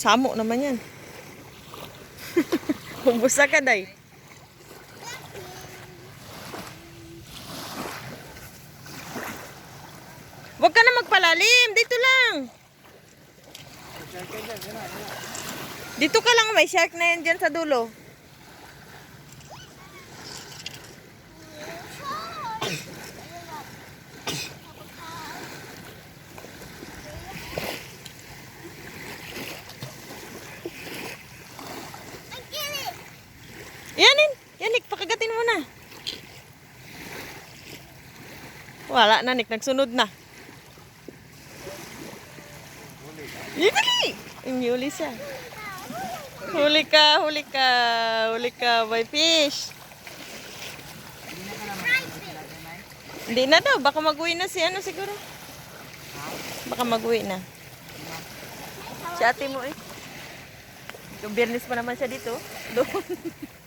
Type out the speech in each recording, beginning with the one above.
Samo naman yan. Ubus agad ay. Huwag ka na magpalalim. Dito lang. Dito ka lang. May shark na yan dyan sa dulo. Yanin. Yanik, pakagatin mo na. Wala na, Nick. Nagsunod na. Yuli! Imuli siya. Huli ka, huli ka, huli ka, my fish. Hindi na daw, baka mag-uwi na si ano siguro. Baka mag-uwi na. Si ate mo eh. Yung biyernes pa naman siya dito. Doon.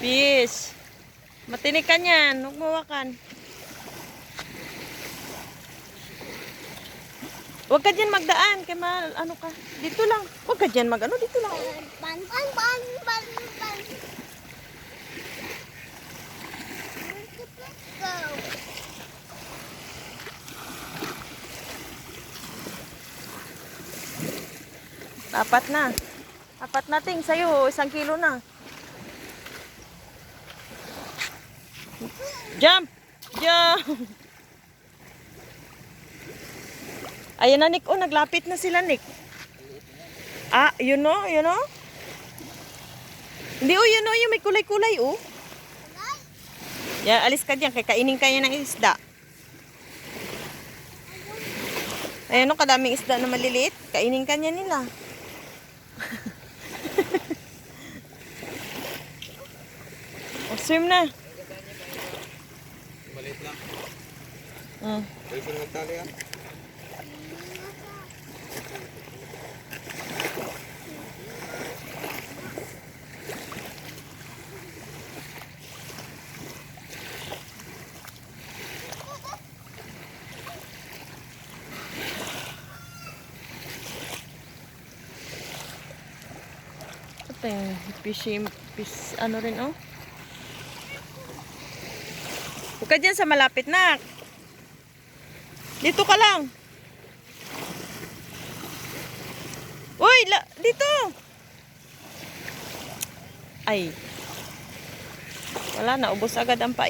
Fish. Matinik ka niyan. Huwag mawakan. Huwag ka dyan magdaan. Kaya ma, ano ka. Dito lang. Huwag ka dyan mag, ano, dito lang. Pan, pan, pan, pan, pan. Let's go. Apat na. Apat na ting sa'yo. Isang kilo na. Jump! Jump! Ayan na, Nick. Oh, naglapit na sila, Nick. Ah, yun o, yun o. Hindi, oh, yun o, yung may kulay-kulay, oh. Ya, alis ka diyan, kay kainin kaya ng isda. Ayan o, kadaming isda na maliliit. Kainin ka niya nila. o, swim na. Maliit lang. Mm. Pwede ko na magtali ah. Ito yung fishing, fish, ano rin, oh. Huwag ka dyan sa malapit na. Dito ka lang. Uy, la, dito. Ay. Wala na, ubos agad ang pain.